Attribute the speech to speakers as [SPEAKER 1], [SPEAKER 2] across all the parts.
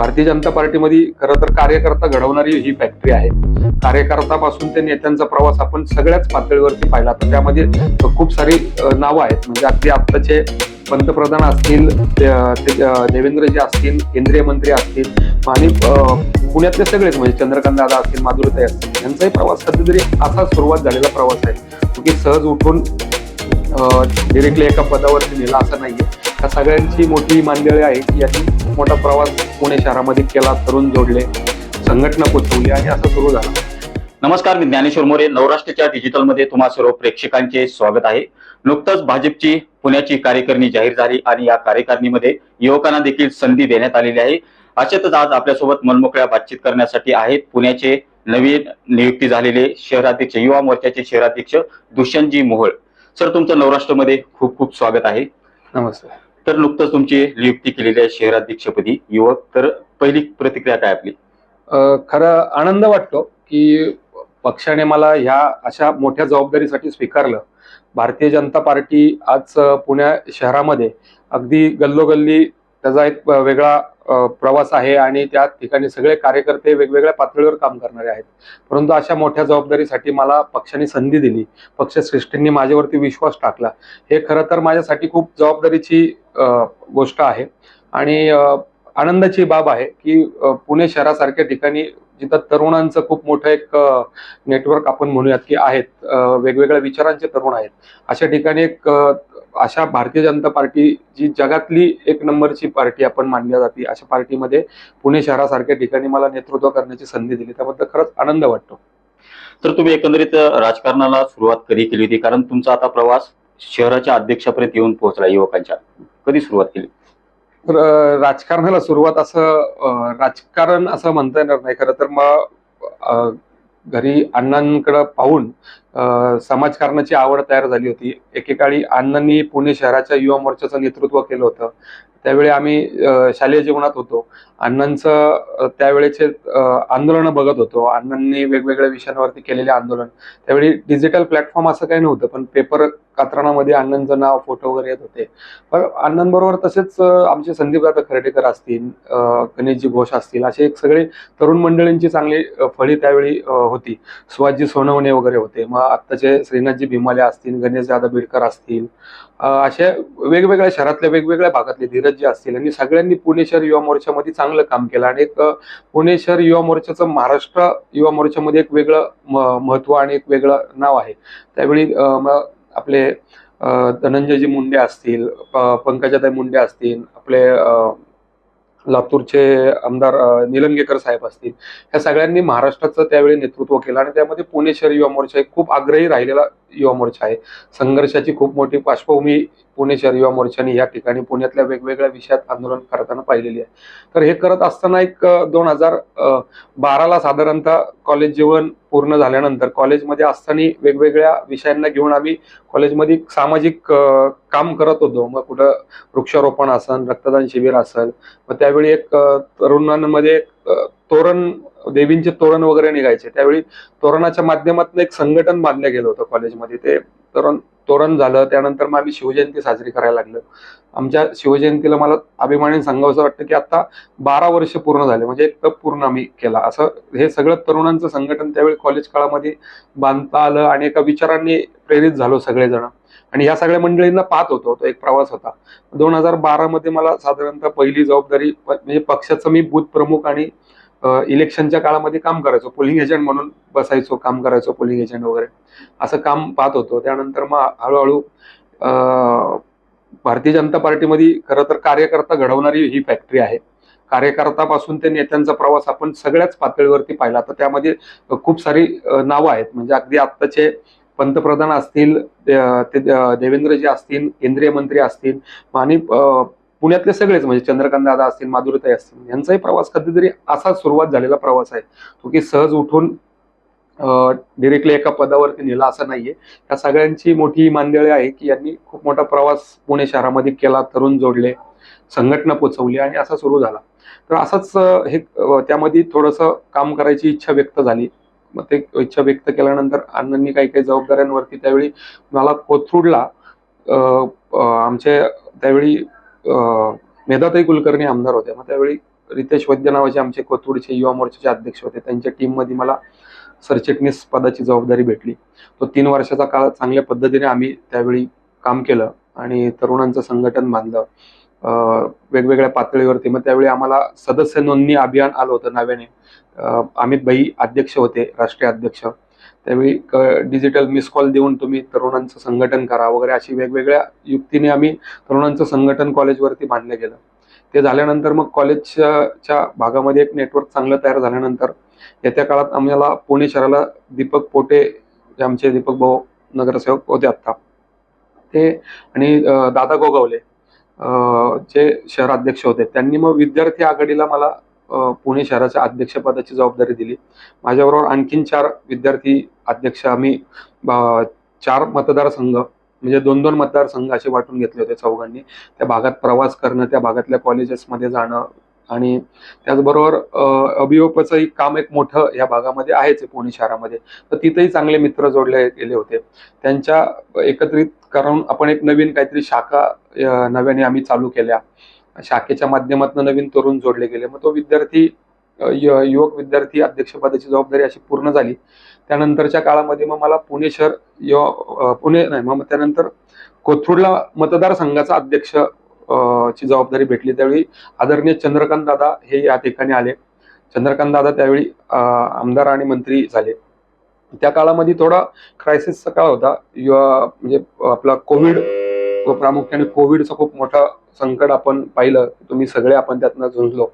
[SPEAKER 1] भारतीय जनता पार्टीमध्ये खरं तर कार्यकर्ता घडवणारी ही फॅक्टरी आहे. कार्यकर्त्यापासून ते नेत्यांचा प्रवास आपण सगळ्याच पातळीवरती पाहिला. तर त्यामध्ये खूप सारी नावं आहेत. म्हणजे अगदी आत्ताचे पंतप्रधान असतील देवेंद्रजी असतील केंद्रीय मंत्री असतील आणि पुण्यातले सगळेच म्हणजे चंद्रकांत दादा असतील माधुरताई असतील यांचाही प्रवास कधीतरी असा सुरुवात झालेला प्रवास आहे. की सहज उठून डिरेक्टली एका पदावरती नेला असं नाहीये. त्या सगळ्यांची मोठी मांदिळी आहे की यांनी मोठा प्रवास पुणे शहरामध्ये केला तरुण जोडले संघटना पोचवली आणि असं सुरू झालं.
[SPEAKER 2] नमस्कार मी ज्ञानेश्वर मोरे. नवराष्ट्रच्या डिजिटलमध्ये तुम्हा सर्व प्रेक्षकांचे स्वागत आहे. नुकतंच भाजपची पुण्याची कार्यकारिणी जाहीर झाली आणि या कार्यकारिणीमध्ये युवकांना देखील संधी देण्यात आलेली आहे. अशातच आज आपल्यासोबत मनमोकळ्या बातचीत करण्यासाठी आहेत पुण्याचे नवीन नियुक्ती झालेले शहराध्यक्ष युवा मोर्चाचे शहराध्यक्ष दुष्यंतजी मोहोळ. सर तुमचं नवराष्ट्रमध्ये खूप खूप स्वागत आहे.
[SPEAKER 1] नमस्ते.
[SPEAKER 2] तर नुकतंच तुमची नियुक्ती केलेली आहे शहराध्यक्षपदी. युवक तर पहिली प्रतिक्रिया काय आपली?
[SPEAKER 1] अ, खरं आनंद वाटतो की पक्षाने मला ह्या अशा मोठ्या जबाबदारीसाठी स्वीकारलं. भारतीय जनता पार्टी आज पुण्या शहरामध्ये अगदी गल्लोगल्ली त्याचा एक वेगळा प्रवास आहे आणि त्या ठिकाणी सगळे कार्यकर्ते वेगवेगळ्या पातळीवर काम करणारे आहेत. परंतु अशा मोठ्या जबाबदारीसाठी मला पक्षाने संधी दिली. पक्षश्रेष्ठींनी माझ्यावरती विश्वास टाकला. हे खरं तर माझ्यासाठी खूप जबाबदारीची गोष्ट आहे. आणि आनंदाची बाब आहे की पुणे शहरासारख्या ठिकाणी जिथं तरुणांचं खूप मोठं एक नेटवर्क आपण म्हणूयात की आहेत वेगवेगळ्या विचारांचे तरुण आहेत. अशा ठिकाणी एक अशा भारतीय जनता पार्टी जी जगातली एक नंबरची पार्टी आपण मानल्या जाते अशा पार्टीमध्ये पुणे शहरासारख्या ठिकाणी मला नेतृत्व करण्याची संधी दिली. त्याबद्दल खरंच आनंद वाटतो.
[SPEAKER 2] तर तुम्ही एकंदरीत राजकारणाला सुरुवात कधी केली होती? कारण तुमचा आता प्रवास शहराच्या अध्यक्षापर्यंत येऊन पोहोचला युवकांच्या. कधी सुरुवात केली?
[SPEAKER 1] तर राजकारणाला सुरुवात असं राजकारण असं म्हणता येणार नाही. खरं तर मग घरी अण्णांकडे पाहून समाजकारणाची आवड तयार झाली होती. एकेकाळी अण्णांनी पुणे शहराच्या युवा मोर्चाचं नेतृत्व केलं होतं. त्यावेळी आम्ही शालेय जीवनात होतो. अण्णांचं त्यावेळेचे आंदोलनं बघत होतो. अण्णांनी वेगवेगळ्या विषयांवरती केलेले आंदोलन. त्यावेळी डिजिटल प्लॅटफॉर्म असं काही नव्हतं पण पेपर कात्रणामध्ये अण्णांचं नाव फोटो वगैरे येत होते. पण अण्णांबरोबर तसेच आमचे आमचे संदीपदादा खर्डेकर असतील गणेशजी घोष असतील असे एक सगळे तरुण मंडळींची चांगली फळी त्यावेळी होती. सुभाषजी सोनवणे वगैरे होते. मग आत्ताचे श्रीनाथजी भीमाले असतील गणेश दादा बिडकर असतील अशा वेगवेगळ्या शहरातल्या वेगवेगळ्या भागातले धीरज जे असतील आणि सगळ्यांनी पुणे शहर युवा मोर्चामध्ये चांगलं काम केलं आणि एक पुणे शहर युवा मोर्चाचं महाराष्ट्र युवा मोर्चामध्ये एक वेगळं महत्त्व आणि एक वेगळं नाव आहे. त्यावेळी आपले धनंजयजी मुंडे असतील पंकजाताई मुंडे असतील आपले लातूरचे आमदार निलंगेकर साहेब असतील ह्या सगळ्यांनी महाराष्ट्राचं त्यावेळी नेतृत्व केलं आणि त्यामध्ये पुणे शहर युवा मोर्चा एक खूप आग्रही राहिलेला युवा मोर्चा आहे. संघर्षाची खूप मोठी पार्श्वभूमी पुणे शहर युवा मोर्चाने या ठिकाणी पुण्यातल्या वेगवेगळ्या विषयात आंदोलन करताना पाहिलेली आहे. तर हे करत असताना एक दोन हजार बाराला साधारणतः कॉलेज जीवन पूर्ण झाल्यानंतर कॉलेजमध्ये असताना वेगवेगळ्या विषयांना घेऊन आम्ही कॉलेजमध्ये एक सामाजिक काम करत होतो. मग कुठं वृक्षारोपण असेल रक्तदान शिबिर असेल मग त्यावेळी एक तरुणांमध्ये तोरण देवींचे तोरण वगैरे निघायचे. त्यावेळी तोरणाच्या माध्यमातून एक संघटन बांधलं गेलं होतं कॉलेजमध्ये ते तोरण तोरण झालं त्यानंतर मग आम्ही शिवजयंती साजरी करायला लागलो. आमच्या शिवजयंतीला मला अभिमानाने सांगावं वाटतं की आता बारा वर्ष पूर्ण झाले म्हणजे एक तप पूर्ण आम्ही केला. असं हे सगळं तरुणांचं संघटन त्यावेळी कॉलेज काळामध्ये बांधता आलं आणि एका विचारांनी प्रेरित झालो सगळेजण. आणि ह्या सगळ्या मंडळींना पाहत होतो तो एक प्रवास होता. दोन हजार बारा मध्ये मला साधारणतः पहिली जबाबदारी म्हणजे पक्षाचं मी बूथ प्रमुख आणि इलेक्शनच्या काळामध्ये काम करायचो पोलिंग एजंट म्हणून बसायचो काम करायचो पोलिंग एजंट वगैरे. असं काम पाहत होतो. त्यानंतर मग हळूहळू भारतीय जनता पार्टीमध्ये खरं तर कार्यकर्ता घडवणारी ही फॅक्टरी आहे. कार्यकर्त्यापासून ते नेत्यांचा प्रवास आपण सगळ्याच पातळीवरती पाहिला. तर त्यामध्ये खूप सारी नावं आहेत. म्हणजे अगदी आत्ताचे पंतप्रधान असतील ते- देवेंद्रजी असतील केंद्रीय मंत्री असतील आणि पुण्यातले सगळेच म्हणजे चंद्रकांत दादा असतील माधुरीताई असतील यांचाही प्रवास कधीतरी असा सुरुवात झालेला प्रवास आहे. तो की सहज उठून डिरेक्टली एका पदावरती नेला असं नाहीये. या सगळ्यांची मोठी मांदिळी आहे की यांनी खूप मोठा प्रवास पुणे शहरामध्ये केला तरुण जोडले संघटना पोचवली आणि असा सुरू झाला. तर असंच हे त्यामध्ये थोडंसं काम करायची इच्छा व्यक्त झाली. मग ते इच्छा व्यक्त केल्यानंतर अण्णांनी काही काही जबाबदाऱ्यांवरती त्यावेळी मला कोथरूडला आमचे त्यावेळी मेधाताई कुलकर्णी आमदार होत्या मग त्यावेळी रितेश वैद्य नावाचे आमचे कोथरूडचे युवा मोर्चाचे अध्यक्ष होते. त्यांच्या टीममध्ये मला सरचिटणीस पदाची जबाबदारी भेटली. तो तीन वर्षाचा काळ चांगल्या पद्धतीने आम्ही त्यावेळी काम केलं आणि तरुणांचं संघटन बांधलं. वेगवेगळ्या पातळीवरती. मग त्यावेळी आम्हाला सदस्य नोंदणी अभियान आलं होतं नव्याने. अमित भाई अध्यक्ष होते राष्ट्रीय अध्यक्ष. त्यावेळी डिजिटल मिस कॉल देऊन तुम्ही तरुणांचं संघटन करा वगैरे अशी वेगवेगळ्या युक्तीने आम्ही तरुणांचं संघटन कॉलेजवरती बांधलं गेलं ते झाल्यानंतर मग कॉलेजच्या भागामध्ये एक नेटवर्क चांगलं तयार झाल्यानंतर येत्या काळात आम्हाला पुणे शहराला दीपक पोटे जे आमचे दीपक भाऊ नगरसेवक होते आत्ता. ते आणि दादा गोगावले जे शहराध्यक्ष होते. त्यांनी मग विद्यार्थी आघाडीला मला पुणे शहराच्या अध्यक्षपदाची जबाबदारी दिली. माझ्याबरोबर आणखीन चार विद्यार्थी अध्यक्ष आम्ही चार मतदारसंघ म्हणजे दोन दोन मतदारसंघ असे वाटून घेतले होते चौघांनी. त्या भागात प्रवास करणं त्या भागातल्या कॉलेजेसमध्ये जाणं आणि त्याचबरोबर अभियोपाचंही काम एक मोठं या भागामध्ये आहेच पुणे शहरामध्ये. तर तिथेही चांगले मित्र जोडले गेले होते. त्यांच्या एकत्रित करून आपण एक नवीन काहीतरी शाखा नव्याने आम्ही चालू केल्या. शाखेच्या माध्यमातून नवीन तरुण जोडले गेले. मग तो विद्यार्थी युवक विद्यार्थी अध्यक्षपदाची जबाबदारी अशी पूर्ण झाली. त्यानंतरच्या काळामध्ये मग मला पुणे शहर युवा पुणे नाही मग त्यानंतर कोथरूडला मतदारसंघाचा अध्यक्ष ची जबाबदारी भेटली. त्यावेळी आदरणीय चंद्रकांत दादा हे या ठिकाणी आले. चंद्रकांत दादा त्यावेळी आमदार आणि मंत्री झाले. त्या काळामध्ये थोडा क्रायसिसचा काळ होता. युवा म्हणजे आपला कोविड प्रामुख्याने कोविडचा खूप मोठा संकट आपण पाहिलं तुम्ही सगळे आपण त्यातनं झुंजलो.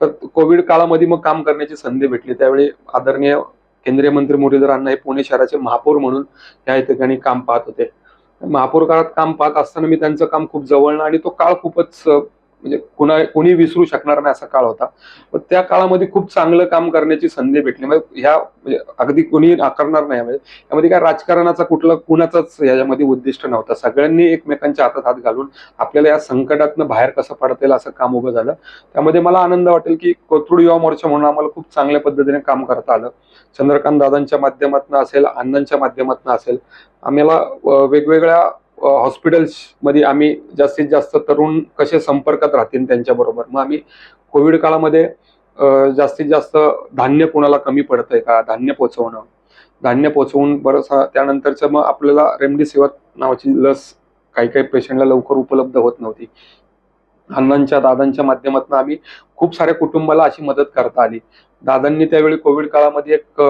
[SPEAKER 1] तर कोविड काळामध्ये मग काम करण्याची संधी भेटली. त्यावेळी आदरणीय केंद्रीय मंत्री मुरलीधर अण्णा हे पुणे शहराचे महापौर म्हणून या ठिकाणी काम पाहत होते. महापौर काळात काम पाहत असताना मी त्यांचं काम खूप जवळनं आणि तो काळ खूपच म्हणजे कुणा कुणी विसरू शकणार नाही असा काळ होता. पण त्या काळामध्ये खूप चांगलं काम करण्याची संधी भेटली. म्हणजे ह्या म्हणजे अगदी कोणी नाकारणार नाही. म्हणजे यामध्ये काय राजकारणाचा कुठला कुणाचाच याच्यामध्ये उद्दिष्ट नव्हता. सगळ्यांनी एकमेकांच्या हातात हात घालून आपल्याला या संकटातनं बाहेर कसं पडता येईल असं काम उभं झालं. त्यामध्ये मला आनंद वाटेल की कोथरूड युवा मोर्चा म्हणून आम्हाला खूप चांगल्या पद्धतीने काम करता आलं. चंद्रकांत दादांच्या माध्यमातून असेल अण्णांच्या माध्यमातून असेल. आम्हाला वेगवेगळ्या हॉस्पिटल्समध्ये आम्ही जास्तीत जास्त तरुण कसे संपर्कात राहतील त्यांच्याबरोबर? मग आम्ही कोविड काळामध्ये जास्तीत जास्त धान्य कोणाला कमी पडतंय का? धान्य पोचवणं. धान्य पोचवून बरंचसा त्यानंतरचं मग आपल्याला रेमडेसिवीर नावाची लस काही काही पेशंटला लवकर उपलब्ध होत नव्हती. अण्णांच्या दादांच्या माध्यमातून आम्ही खूप साऱ्या कुटुंबाला अशी मदत करता आली. दादांनी त्यावेळी कोविड काळामध्ये एक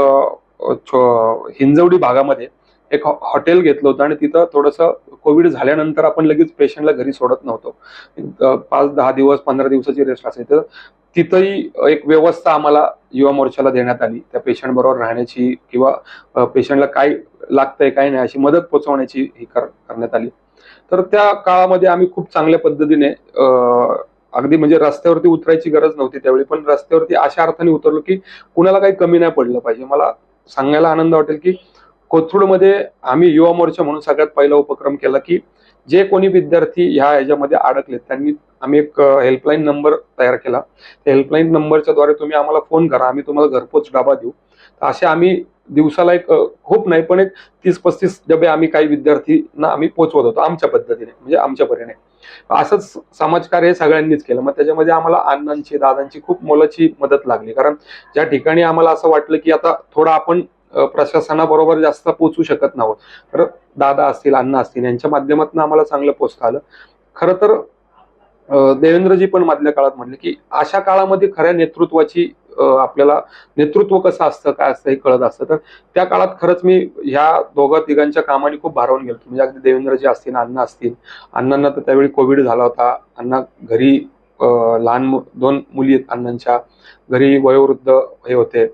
[SPEAKER 1] हिंजवडी भागामध्ये एक हॉटेल घेतलं होतं आणि तिथं थोडंसं कोविड झाल्यानंतर आपण लगेच पेशंटला घरी सोडत नव्हतो. पाच दहा दिवस पंधरा दिवसाची रेस्ट असेल तर तिथंही एक व्यवस्था आम्हाला युवा मोर्चाला देण्यात आली. त्या पेशंट बरोबर राहण्याची किंवा पेशंटला काय लागतंय काय नाही अशी मदत पोहोचवण्याची ही कर- करण्यात आली. तर त्या काळामध्ये आम्ही खूप चांगल्या पद्धतीने अगदी म्हणजे रस्त्यावरती उतरायची गरज नव्हती त्यावेळी. पण रस्त्यावरती अशा अर्थाने उतरलो की कुणाला काही कमी नाही पडलं पाहिजे. मला सांगायला आनंद वाटेल की कोथरूडमध्ये आम्ही युवा मोर्चा म्हणून सगळ्यात पहिला उपक्रम केला की जे कोणी विद्यार्थी ह्या ह्याच्यामध्ये अडकलेत त्यांनी आम्ही एक हेल्पलाईन नंबर तयार केला. त्या हेल्पलाईन नंबरच्या द्वारे तुम्ही आम्हाला फोन करा आम्ही तुम्हाला घरपोच डबा देऊ. तर असे आम्ही दिवसाला एक खूप नाही पण एक तीस पस्तीस डबे आम्ही काही विद्यार्थींना आम्ही पोचवत होतो आमच्या पद्धतीने म्हणजे आमच्या परीने. असंच समाजकार्य हे सगळ्यांनीच केलं. मग त्याच्यामध्ये आम्हाला अण्णांची दादांची खूप मोलाची मदत लागली. कारण ज्या ठिकाणी आम्हाला असं वाटलं की आता थोडं आपण प्रशासनाबरोबर जास्त पोचू शकत नव्हत तर दादा असतील अण्णा असतील यांच्या माध्यमातून आम्हाला चांगलं पोचता आलं. खरं तर देवेंद्रजी पण मधल्या काळात म्हटले की अशा काळामध्ये खऱ्या नेतृत्वाची आपल्याला नेतृत्व कसं असतं काय असतं हे कळत असतं. तर त्या काळात खरंच मी ह्या दोघं तिघांच्या कामाने खूप भारावून गेलो म्हणजे अगदी देवेंद्रजी असतील अण्णा असतील. अण्णांना तर त्यावेळी कोविड झाला होता. अण्णा घरी लहान मु- दोन मुली आहेत अण्णांच्या. घरी वयोवृद्ध हे होते.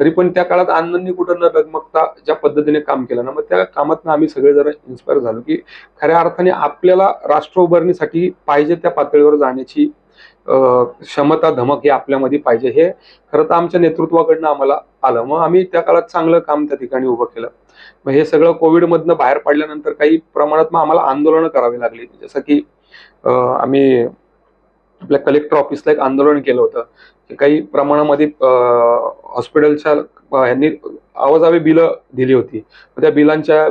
[SPEAKER 1] तरी पण त्या काळात अण्णांनी कुठं न डगमगता ज्या पद्धतीने काम केलं ना मग त्या कामातनं आम्ही सगळे जरा इन्स्पायर झालो की खऱ्या अर्थाने आपल्याला राष्ट्र उभारणीसाठी पाहिजे त्या पातळीवर जाण्याची क्षमता धमक हे आपल्यामध्ये पाहिजे. हे खरं तर आमच्या नेतृत्वाकडनं आम्हाला आलं. मग आम्ही त्या काळात चांगलं काम त्या ठिकाणी उभं केलं. मग हे सगळं कोविडमधनं बाहेर पडल्यानंतर काही प्रमाणात मग आम्हाला आंदोलनं करावी लागली. जसं की आम्ही आपल्या कलेक्टर ऑफिसला एक आंदोलन केलं होतं. की काही प्रमाणामध्ये हॉस्पिटलच्या यांनी आवाजावी बिलं दिली होती. त्या बिलांच्या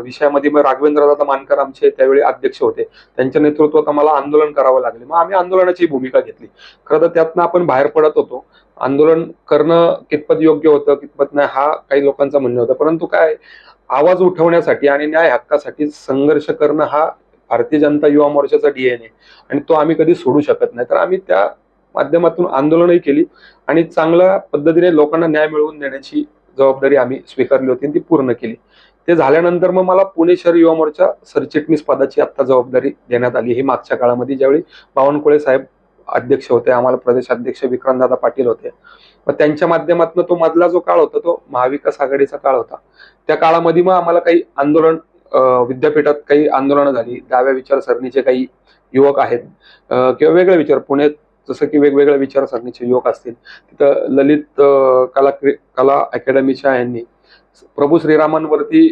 [SPEAKER 1] विषयामध्ये मग राघवेंद्र दादा मानकर आमचे त्यावेळी अध्यक्ष होते. त्यांच्या नेतृत्वात आम्हाला आंदोलन करावं लागले. मग आम्ही आंदोलनाची भूमिका घेतली. खरं तर त्यातनं आपण बाहेर पडत होतो. आंदोलन करणं कितपत योग्य होतं कितपत नाही हा काही लोकांचं म्हणणं होतं. परंतु काय आवाज उठवण्यासाठी आणि न्याय हक्कासाठी संघर्ष करणं हा भारतीय जनता युवा मोर्चाचा डीएनए आणि तो आम्ही कधी सोडू शकत नाही. तर आम्ही त्या माध्यमातून आंदोलनही केली आणि चांगल्या पद्धतीने लोकांना न्याय मिळवून देण्याची जबाबदारी आम्ही स्वीकारली होती आणि ती पूर्ण केली. ते झाल्यानंतर मग मला पुणे शहर युवा मोर्चा सरचिटणीस पदाची आत्ता जबाबदारी देण्यात आली. ही मागच्या काळामध्ये ज्यावेळी बावनकुळे साहेब अध्यक्ष होते आम्हाला प्रदेश अध्यक्ष विक्रांतदादा पाटील होते. मग त्यांच्या माध्यमातून तो मधला जो काळ होता तो महाविकास आघाडीचा काळ होता. त्या काळामध्ये मग आम्हाला काही आंदोलन विद्यापीठात काही आंदोलनं झाली डाव्या विचारसरणीचे काही युवक आहेत. किंवा वेगळे विचार पुण्यात जसं की वेगवेगळ्या विचारसरणीचे युवक असतील तिथं ललित कला क्रि- कला अकॅडमीच्या यांनी प्रभू श्रीरामांवरती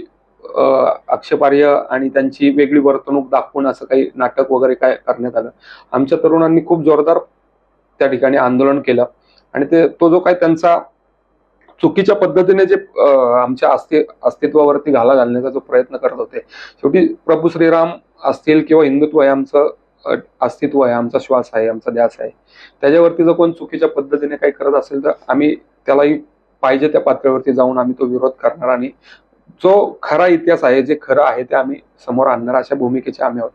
[SPEAKER 1] आक्षेपार्य आणि त्यांची वेगळी वर्तणूक दाखवून असं काही नाटक वगैरे काय करण्यात आलं. आमच्या तरुणांनी खूप जोरदार त्या ठिकाणी आंदोलन केलं. आणि ते तो जो काही त्यांचा चुकीच्या पद्धतीने जे आमच्या अस्ति अस्तित्वावरती घाला घालण्याचा जो प्रयत्न करत होते शेवटी प्रभू श्रीराम असतील किंवा हिंदुत्व आहे आमचं अस्तित्व आहे आमचा श्वास आहे आमचा ध्यास आहे त्याच्यावरती जर कोण चुकीच्या पद्धतीने काही करत असेल तर आम्ही त्यालाही पाहिजे त्या पातळीवरती जाऊन आम्ही तो विरोध करणार आणि जो खरा इतिहास आहे जे खरं आहे ते आम्ही समोर आणणार अशा भूमिकेचे आम्ही आहोत.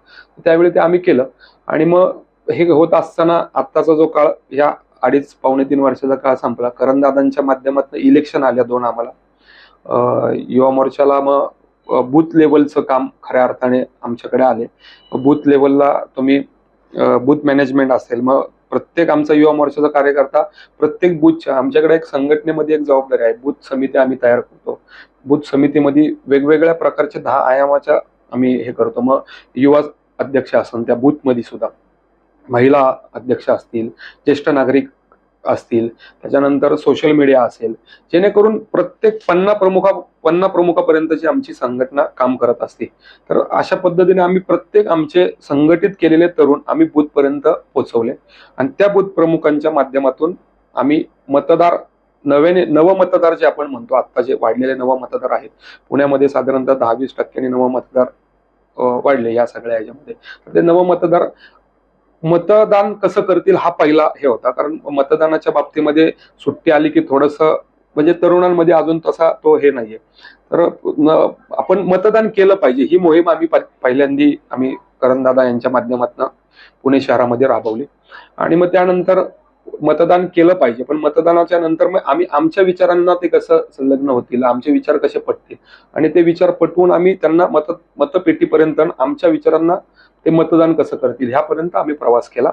[SPEAKER 1] त्यावेळी ते आम्ही केलं आणि मग हे होत असताना आत्ताचा जो काळ या अडीच पावणे तीन वर्षाचा काळ संपला. करणदादांच्या माध्यमातून इलेक्शन आल्या दोन आम्हाला. युवा मोर्चाला मग बूथ लेवलचं काम खऱ्या अर्थाने आमच्याकडे आले. बूथ लेवलला तुम्ही बूथ मॅनेजमेंट असेल मग प्रत्येक आमचा युवा मोर्चाचा कार्यकर्ता प्रत्येक बूथच्या आमच्याकडे एक संघटनेमध्ये एक जबाबदारी आहे. बूथ समिती आम्ही तयार करतो. बूथ समितीमध्ये वेगवेगळ्या प्रकारच्या दहा आयामाच्या आम्ही हे करतो. मग युवा अध्यक्ष असून त्या बूथमध्ये सुद्धा. महिला अध्यक्ष असतील ज्येष्ठ नागरिक असतील त्याच्यानंतर सोशल मीडिया असेल जेणेकरून प्रत्येक पन्ना प्रमुखा पन्ना प्रमुखापर्यंतची आमची संघटना काम करत असते. तर अशा पद्धतीने आम्ही प्रत्येक आमचे संघटित केलेले तरुण आम्ही बूथपर्यंत पोहोचवले. आणि त्या बूथ प्रमुखांच्या माध्यमातून आम्ही मतदार नव्याने नवमतदार जे आपण म्हणतो आता जे वाढलेले नवमतदार आहेत पुण्यामध्ये साधारणतः दहा वीस टक्क्यांनी नवमतदार वाढले या सगळ्या याच्यामध्ये. तर ते नवमतदार मतदान कसं करतील हा पहिला हे होता. कारण मतदानाच्या बाबतीमध्ये सुट्टी आली की थोडस म्हणजे तरुणांमध्ये अजून तसा तो हे नाहीये. तर आपण मतदान केलं पाहिजे. ही मोहीम आम्ही पहिल्यांदी आम्ही करणदादा यांच्या माध्यमातून पुणे शहरामध्ये राबवली. आणि मग त्यानंतर मतदान केलं पाहिजे. पण मतदानाच्या नंतर मग आम्ही आमच्या विचारांना ते कसं संलग्न होतील आमचे विचार कसे पटतील? आणि ते विचार पटवून आम्ही त्यांना मत मतपेटीपर्यंत आमच्या विचारांना ते मतदान कसं करतील ह्यापर्यंत आम्ही प्रवास केला.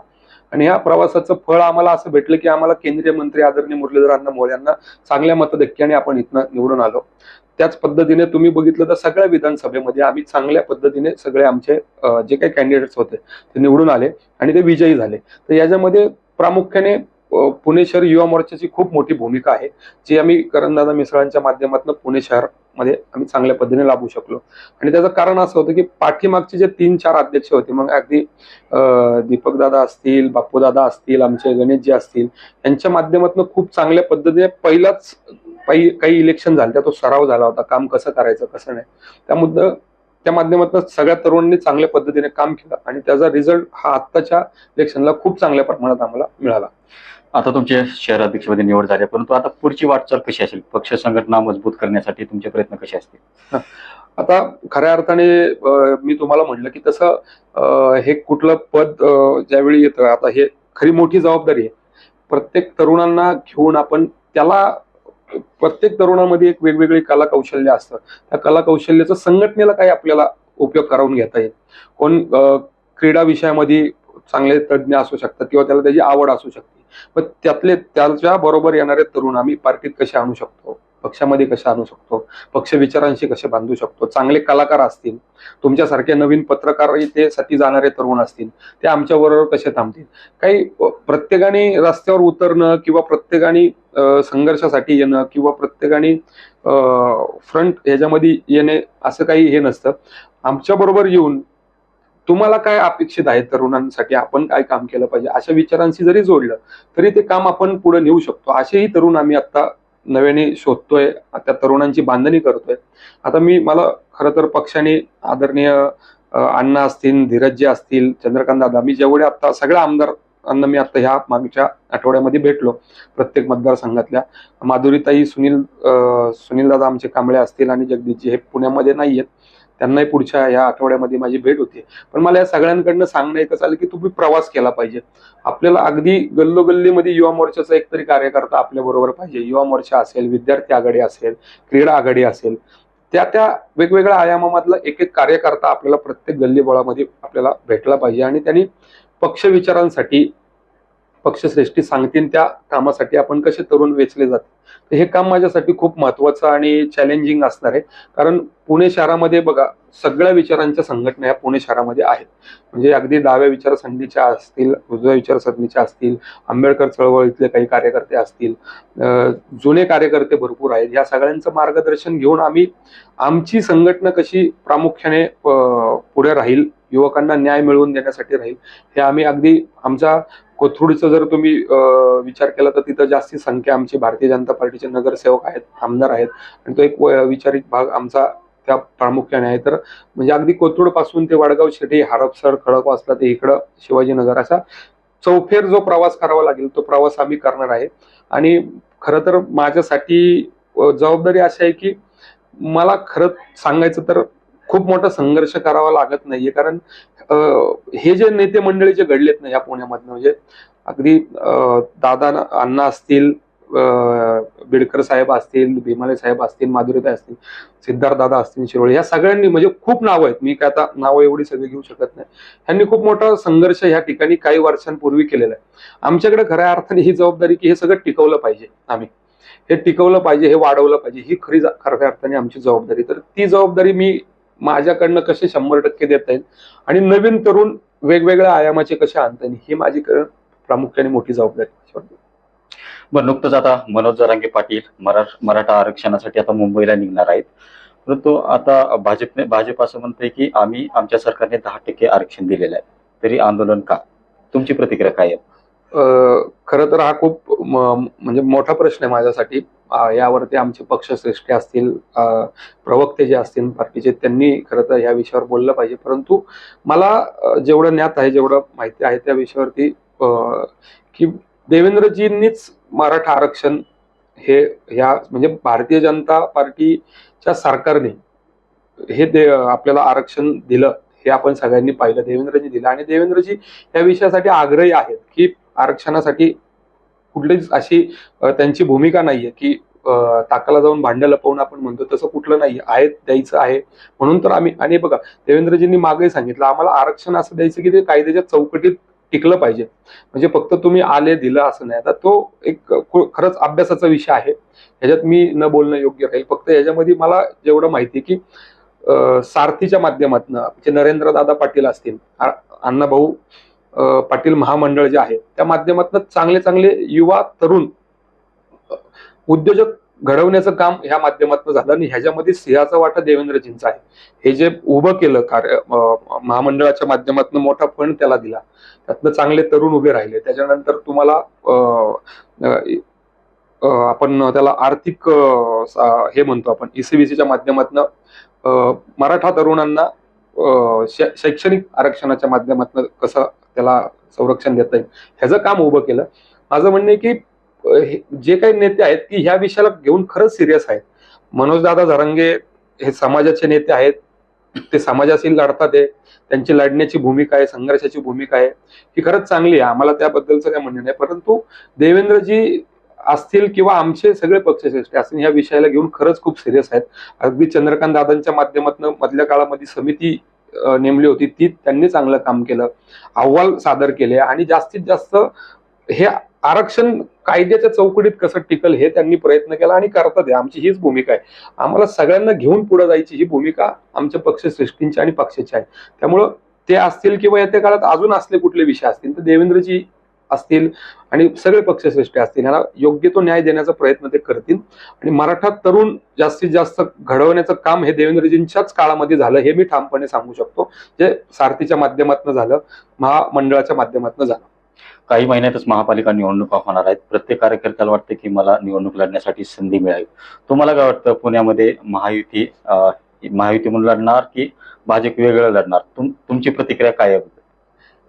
[SPEAKER 1] आणि ह्या प्रवासाचं फळ आम्हाला असं भेटलं की आम्हाला केंद्रीय मंत्री आदरणीय मुरलीधर अण्णा मोहोळ यांना चांगल्या मतधक्क्याने आपण इथनं निवडून आलो. त्याच पद्धतीने तुम्ही बघितलं तर सगळ्या विधानसभेमध्ये आम्ही चांगल्या पद्धतीने सगळे आमचे जे काही कॅन्डिडेट्स होते ते निवडून आले आणि ते विजयी झाले. तर याच्यामध्ये प्रामुख्याने पुणे शहर युवा मोर्चाची खूप मोठी भूमिका आहे जी आम्ही करणदादा मिसळांच्या माध्यमातून पुणे शहरमध्ये आम्ही चांगल्या पद्धतीने लाभू शकलो. आणि त्याचं कारण असं होतं की पाठीमागचे जे तीन चार अध्यक्ष होते मग अगदी दीपक दादा असतील बापूदादा असतील आमचे गणेशजी असतील यांच्या माध्यमातून खूप चांगल्या पद्धतीने पहिलाच काही काही इलेक्शन झाले तो सराव झाला होता काम कसं करायचं कसं नाही. त्या मुद्दा त्या माध्यमातून सगळ्या तरुणांनी चांगल्या पद्धतीने काम केलं आणि त्याचा रिझल्ट हा आत्ताच्या इलेक्शनला खूप चांगल्या प्रमाणात आम्हाला मिळाला.
[SPEAKER 2] आता तुमचे शहर अध्यक्षपदी निवड झाली परंतु आता पुढची वाटचाल कशी असेल? पक्ष संघटना मजबूत करण्यासाठी तुमचे प्रयत्न कसे असतील?
[SPEAKER 1] आता खऱ्या अर्थाने मी तुम्हाला म्हटलं की तसं हे कुठलं पद ज्यावेळी येतं आता हे खरी मोठी जबाबदारी आहे. प्रत्येक तरुणांना घेऊन आपण त्याला प्रत्येक तरुणामध्ये एक वेगवेगळी कला कौशल्य असतं. त्या कला कौशल्याचं संघटनेला काही आपल्याला उपयोग करून घेता येईल. कोण क्रीडा विषयामध्ये चांगले तज्ज्ञ असू शकतात किंवा त्याला त्याची आवड असू शकते. पण त्यातले त्याच्या बरोबर येणारे तरुण आम्ही पार्टीत कसे आणू शकतो? पक्षामध्ये कसे आणू शकतो? पक्ष विचारांशी कसे बांधू शकतो? चांगले कलाकार असतील तुमच्यासारखे नवीन पत्रकारितेसाठी जाणारे तरुण असतील ते आमच्या बरोबर कसे थांबतील? काही प्रत्येकाने रस्त्यावर उतरणं किंवा प्रत्येकाने संघर्षासाठी येणं किंवा प्रत्येकाने फ्रंट ह्याच्यामध्ये येणे असं काही हे नसतं. आमच्या बरोबर येऊन तुम्हाला काय अपेक्षित आहे? तरुणांसाठी आपण काय काम केलं पाहिजे? अशा विचारांशी जरी जोडलं तरी ते काम आपण पुढे नेऊ शकतो. असेही तरुण आम्ही आता नव्याने शोधतोय. त्या तरुणांची बांधणी करतोय. आता मी मला खरं तर पक्षाने आदरणीय अण्णा असतील धीरजजी असतील चंद्रकांत दादा मी जेवढे आता सगळ्या आमदार अन्न मी आता ह्या मागच्या आठवड्यामध्ये भेटलो प्रत्येक मतदारसंघातल्या. माधुरीताई सुनील सुनील दादा आमचे कांबळे असतील आणि जगदीशजी हे पुण्यामध्ये नाही आहेत त्यांनाही पुढच्या या आठवड्यामध्ये माझी भेट होती. पण मला या सगळ्यांकडनं सांगणं एकच आलं की तुम्ही प्रवास केला पाहिजे. आपल्याला अगदी गल्लोगल्लीमध्ये युवा मोर्चाचा एक तरी कार्यकर्ता आपल्या बरोबर पाहिजे. युवा मोर्चा असेल विद्यार्थी आघाडी असेल क्रीडा आघाडी असेल. त्या त्या वेगवेगळ्या आयामामधला एक एक कार्यकर्ता आपल्याला प्रत्येक गल्लीबोळामध्ये आपल्याला भेटला पाहिजे आणि त्यांनी पक्ष विचारांसाठी पक्षश्रेष्ठी सांगतील त्या कामासाठी आपण कसे तरुण वेचले जाते तर हे काम माझ्यासाठी खूप महत्वाचं आणि चॅलेंजिंग असणार आहे. कारण पुणे शहरामध्ये बघा सगळ्या विचारांच्या संघटना या पुणे शहरामध्ये आहेत. म्हणजे अगदी डाव्या विचारसरणीच्या असतील उजव्या विचारसरणीच्या असतील आंबेडकर चळवळीतले काही कार्यकर्ते असतील जुने कार्यकर्ते भरपूर आहेत. या सगळ्यांचं मार्गदर्शन घेऊन आम्ही आमची संघटना कशी प्रामुख्याने पुढे राहील युवकांना न्याय मिळवून देण्यासाठी राहील हे आम्ही अगदी आमचा कोथरूडचा जर तुम्ही विचार केला तर तिथं जास्ती संख्या आमची भारतीय जनता पार्टीचे नगरसेवक आहेत आमदार आहेत आणि तो एक व- विचारित भाग आमचा त्या प्रामुख्याने आहे. तर म्हणजे अगदी कोथरूडपासून ते वडगाव शेटी हडपसर खडकवासला ते इकडं शिवाजीनगर असा चौफेर जो प्रवास करावा लागेल तो प्रवास आम्ही करणार आहे. आणि खरं तर माझ्यासाठी जबाबदारी अशी आहे की मला खरं सांगायचं तर खूप मोठा संघर्ष करावा लागत नाहीये. कारण हे जे नेते मंडळी जे घडलेत ना या पुण्यामधनं म्हणजे अगदी दादा अण्णा असतील बिडकर साहेब असतील भीमाले साहेब असतील माधुरीताई असतील सिद्धार्थ दादा असतील शिरोळे या सगळ्यांनी म्हणजे खूप नावं आहेत. मी काय आता नावं एवढी सगळी घेऊ शकत नाही. ह्यांनी खूप मोठा संघर्ष ह्या ठिकाणी काही वर्षांपूर्वी केलेला आहे. आमच्याकडे खऱ्या अर्थाने ही जबाबदारी की हे सगळं टिकवलं पाहिजे आम्ही. हे टिकवलं पाहिजे हे वाढवलं पाहिजे ही खरी खऱ्या अर्थाने आमची जबाबदारी. तर ती जबाबदारी मी माझ्याकडनं कसे शंभर टक्के देता येईल? आणि नवीन तरुण वेगवेगळ्या आयामाचे कसे आणता येईल? ही माझी प्रामुख्याने मोठी जबाबदारी मग
[SPEAKER 2] बरं नुकतंच आता मनोज जरांगे पाटील मराठा आरक्षणासाठी आता मुंबईला निघणार आहेत. परंतु आता भाजपने भाजप असं म्हणतंय की आम्ही आमच्या सरकारने दहा टक्के आरक्षण दिलेलं आहे. तरी आंदोलन का? तुमची प्रतिक्रिया काय आहे?
[SPEAKER 1] खरं तर हा खूप म- म्हणजे मोठा प्रश्न आहे माझ्यासाठी. यावरती आमचे पक्षश्रेष्ठी असतील प्रवक्ते जे असतील पार्टीचे त्यांनी खरं तर या विषयावर बोललं पाहिजे. परंतु मला जेवढं ज्ञात आहे जेवढं माहिती आहे त्या विषयावरती की देवेंद्रजींनीच मराठा आरक्षण हे ह्या म्हणजे भारतीय जनता पार्टीच्या सरकारने हे दे आपल्याला आरक्षण दिलं हे आपण सगळ्यांनी पाहिलं देवेंद्रजी दिलं. आणि देवेंद्रजी या विषयासाठी आग्रही आहेत की आरक्षणासाठी कुठलीच अशी त्यांची भूमिका नाहीये की ताकाला जाऊन भांडं लपवून आपण म्हणतो तसं कुठलं नाही आहे द्यायचं आहे. म्हणून तर आम्ही आणि बघा देवेंद्रजींनी मागे सांगितलं आम्हाला आरक्षण असं द्यायचं की ते कायद्याच्या चौकटीत टिकलं पाहिजे. म्हणजे फक्त तुम्ही आले दिलं असं नाही. आता तो एक खरंच अभ्यासाचा विषय आहे. ह्याच्यात मी न बोलणं योग्य राहील फक्त याच्यामध्ये मला जेवढं माहिती आहे की सारथीच्या माध्यमातून म्हणजे नरेंद्र दादा पाटील असतील अण्णा अण्णाभाऊ पाटील महामंडळ जे आहे त्या माध्यमातून चांगले चांगले युवा तरुण उद्योजक घडवण्याचं काम ह्या माध्यमातून झालं आणि ह्याच्यामध्ये सिंहाचा वाटा देवेंद्रजींचा आहे. हे जे उभं केलं कार्य महामंडळाच्या माध्यमातून मोठा फंड त्याला दिला. त्यातनं चांगले तरुण उभे राहिले. त्याच्यानंतर तुम्हाला आपण त्याला आर्थिक हे म्हणतो आपण ईसीबीसीच्या माध्यमातून मराठा तरुणांना शै- शैक्षणिक आरक्षणाच्या माध्यमातून कसं त्याला संरक्षण देता येईल ह्याचं काम उभं केलं. माझं म्हणणं आहे की जे काही नेते आहेत की ह्या विषयाला घेऊन खरंच सिरियस आहेत. मनोजदादा झरंगे हे समाजाचे नेते आहेत. ते समाजाशी लढतात आहे त्यांची लढण्याची भूमिका आहे संघर्षाची भूमिका आहे. ही खरंच चांगली आहे. आम्हाला त्याबद्दलचं काही म्हणणं नाही. परंतु देवेंद्रजी असतील किंवा आमचे सगळे पक्षश्रेष्ठ असतील ह्या विषयाला घेऊन खरंच खूप सिरियस आहेत. अगदी चंद्रकांत दादांच्या माध्यमातून मधल्या काळामध्ये समिती नेमली होती ती त्यांनी चांगलं काम केलं अहवाल सादर केले आणि जास्तीत जास्त हे आरक्षण कायद्याच्या चौकटीत कसं टिकल हे त्यांनी प्रयत्न केला आणि करतात आमची हीच भूमिका आहे. आम्हाला सगळ्यांना घेऊन पुढे जायची ही भूमिका आमच्या पक्षश्रेष्ठींची आणि पक्षाची आहे. त्यामुळं ते असतील किंवा येत्या काळात अजून असले कुठले विषय असतील तर देवेंद्रजी असतील आणि सगळे पक्षश्रेष्ठी असतील याला योग्य तो न्याय देण्याचा प्रयत्न ते करतील. आणि मराठा तरुण जास्तीत जास्त घडवण्याचं काम हे देवेंद्रजींच्याच काळामध्ये झालं हे मी ठामपणे सांगू शकतो. जे सारथीच्या माध्यमातून झालं महामंडळाच्या माध्यमातून झालं.
[SPEAKER 2] काही महिन्यातच महापालिका निवडणुका होणार आहेत. प्रत्येक कार्यकर्त्याला वाटतं की मला निवडणूक लढण्यासाठी संधी मिळावी. तुम्हाला काय वाटतं? पुण्यामध्ये महायुती अं, महायुती म्हणून लढणार की भाजप वेगळं लढणार? तुम तुमची प्रतिक्रिया काय आहे?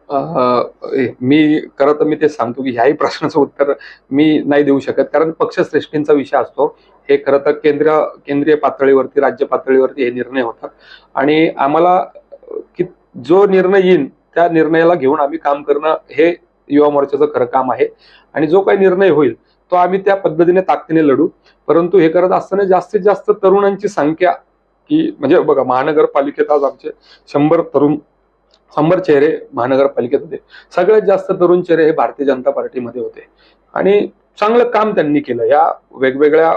[SPEAKER 1] मी खरं तर मी ते सांगतो की ह्याही प्रश्नाचं उत्तर मी नाही देऊ शकत. कारण पक्षश्रेष्ठींचा विषय असतो. हे खरं तर केंद्र केंद्रीय पातळीवरती राज्य पातळीवरती हे निर्णय होतात. आणि आम्हाला की जो निर्णय येईल त्या निर्णयाला घेऊन आम्ही काम करणं हे युवा मोर्चाचं खरं काम आहे. आणि जो काही निर्णय होईल तो आम्ही त्या पद्धतीने ताकदीने लढू. परंतु हे करत असताना जास्तीत जास्त तरुणांची संख्या की म्हणजे बघा महानगरपालिकेत आज आमचे शंभर तरुण शंभर चेहरे महानगरपालिकेत होते सगळ्यात जास्त तरुण चेहरे हे भारतीय जनता पार्टीमध्ये होते. आणि चांगलं काम त्यांनी केलं. या वेगवेगळ्या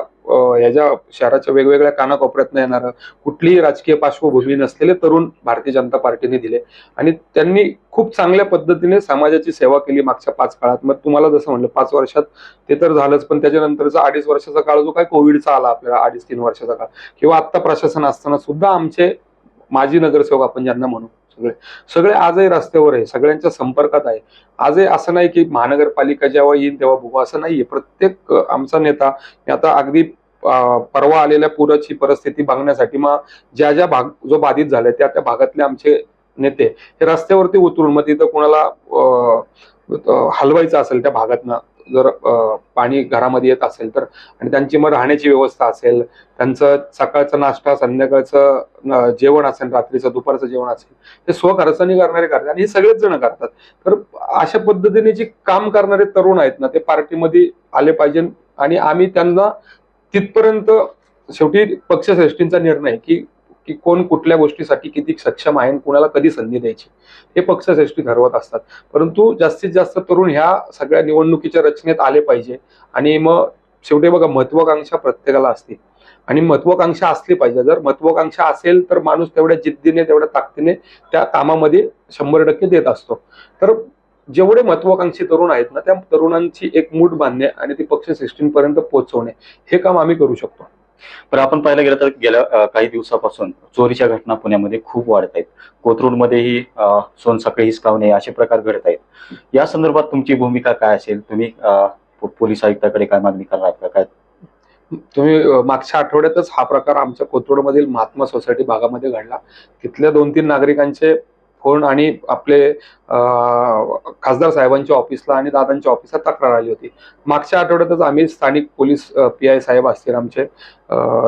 [SPEAKER 1] याच्या ह्याच्या शहराच्या वेगवेगळ्या कानाकोपऱ्यातनं येणारं कुठलीही राजकीय पार्श्वभूमी नसलेले तरुण भारतीय जनता पार्टीने दिले. आणि त्यांनी खूप चांगल्या पद्धतीने समाजाची सेवा केली मागच्या पाच काळात. मग तुम्हाला जसं म्हणलं पाच वर्षात ते तर झालंच पण त्याच्यानंतरचा अडीच वर्षाचा काळ जो काय कोविडचा आला आपल्याला अडीच तीन वर्षाचा काळ. किंवा आत्ता प्रशासन असताना सुद्धा आमचे माजी नगरसेवक आपण ज्यांना म्हणू सगळे सगळे आजही रस्त्यावर आहे सगळ्यांच्या संपर्कात आहे. आजही असं नाही की महानगरपालिका जेव्हा येईल तेव्हा बघू असं नाहीये. प्रत्येक आमचा नेता आता अगदी परवा आलेल्या पुराची परिस्थिती बघण्यासाठी मग ज्या ज्या भाग जो बाधित झालाय त्या त्या भागातले आमचे नेते हे रस्त्यावरती उतरून मग तिथं कोणाला हलवायचं असेल त्या भागातनं जर पाणी घरामध्ये येत असेल तर आणि त्यांची मग राहण्याची व्यवस्था असेल त्यांचं सकाळचा नाश्ता संध्याकाळचं जेवण असेल रात्रीचं दुपारचं जेवण असेल ते स्वखर्चाने करणारे करतात आणि हे सगळेच जण करतात. तर अशा पद्धतीने जे काम करणारे तरुण आहेत ना ते पार्टीमध्ये आले पाहिजे आणि आम्ही त्यांना तिथपर्यंत शेवटी पक्षश्रेष्ठींचा निर्णय की की कोण कुठल्या गोष्टीसाठी किती सक्षम आहे आणि कुणाला कधी संधी द्यायची. हे पक्षश्रेष्ठी ठरवत असतात. परंतु जास्तीत जास्त तरुण ह्या सगळ्या निवडणुकीच्या रचनेत आले पाहिजे आणि मग शेवटी बघा महत्वाकांक्षा प्रत्येकाला असते. आणि महत्वाकांक्षा असली पाहिजे. जर महत्वाकांक्षा असेल तर माणूस तेवढ्या जिद्दीने तेवढ्या ताकदीने त्या कामामध्ये शंभर टक्के देत असतो. तर जेवढे महत्वाकांक्षी तरुण आहेत ना त्या तरुणांची एक मूठ बांधणे आणि ती पक्षश्रेष्ठींपर्यंत पोहोचवणे हे काम आम्ही करू शकतो.
[SPEAKER 2] पण आपण पाहायला गेलं तर गेल्या काही दिवसापासून चोरीच्या घटना पुण्यामध्ये खूप वाढत आहेत. कोथरूडमध्येही अं, सोनसाखळी हिसकावणे असे प्रकार घडत आहेत. या संदर्भात तुमची भूमिका काय असेल? तुम्ही पोलीस आयुक्ताकडे काय मागणी करणार काय?
[SPEAKER 1] तुम्ही मागच्या आठवड्यातच हा प्रकार आमच्या कोथरूडमधील महात्मा सोसायटी भागामध्ये घडला. तिथल्या दोन तीन नागरिकांचे फोन आणि आपले खासदार साहेबांच्या ऑफिसला आणि दादांच्या ऑफिसला तक्रार आली होती. मागच्या आठवड्यातच आम्ही स्थानिक पोलीस पी आय साहेब असतील आमचे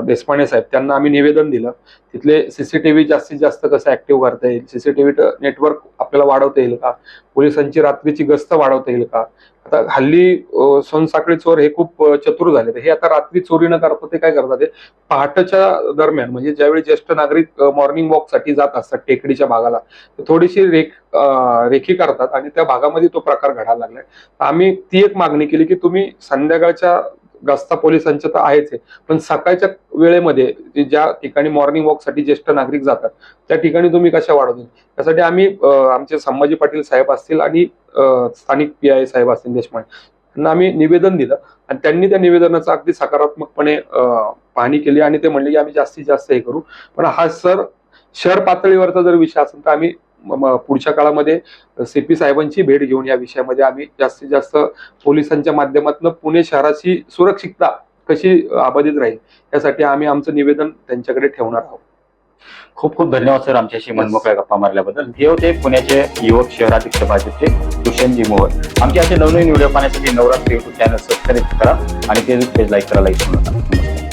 [SPEAKER 1] देशपांडे साहेब त्यांना आम्ही निवेदन दिलं. तिथले सीसीटीव्ही जास्तीत जास्त कसं ऍक्टिव्ह करता येईल? सीसीटीव्ही नेटवर्क आपल्याला वाढवता येईल का? पोलिसांची रात्रीची गस्त वाढवता येईल का? आता हल्ली सोनसाखळी चोर हे खूप चतुर झाले हे आता रात्री चोरी न करता ते काय करतात? ते पहाटेच्या दरम्यान म्हणजे ज्यावेळी ज्येष्ठ नागरिक मॉर्निंग वॉकसाठी जात असतात टेकडीच्या भागाला थोडीशी रेख रेखी करतात आणि त्या भागामध्ये तो प्रकार घडायला लागलाय. आम्ही ती एक मागणी केली की तुम्ही संध्याकाळच्या गस्ता पोलिसांच्या तर आहेच आहे पण सकाळच्या वेळेमध्ये ज्या ठिकाणी मॉर्निंग वॉकसाठी ज्येष्ठ नागरिक जातात त्या ठिकाणी तुम्ही कशा वाढवतील? त्यासाठी आम्ही आमचे संभाजी पाटील साहेब असतील आणि स्थानिक पी आय साहेब असतील देशपांडे त्यांना आम्ही निवेदन दिलं आणि त्यांनी त्या निवेदनाचा अगदी सकारात्मकपणे पाहणी केली आणि ते म्हणले की आम्ही जास्तीत जास्त हे करू. पण हा सर शहर पातळीवरचा जर विषय असेल तर आम्ही पुढच्या काळामध्ये सी पी साहेबांची भेट घेऊन या विषयामध्ये आम्ही जास्तीत जास्त पोलिसांच्या माध्यमातून पुणे शहराची सुरक्षितता कशी अबाधित राहील यासाठी आम्ही आमचं निवेदन त्यांच्याकडे ठेवणार आहोत.
[SPEAKER 2] खूप खूप धन्यवाद सर आमच्याशी मनमोकळ्या गप्पा मारल्याबद्दल. हे होते पुण्याचे युवक शहराध्यक्ष भाजपचे दुष्यंतजी मोहन आमचे असे नवनवीन व्हिडिओ पाहण्यासाठी नवरात्र युट्यूब चॅनल सबस्क्राईब करा आणि ते पेज लाईक करायला विसरू नका नमस्कार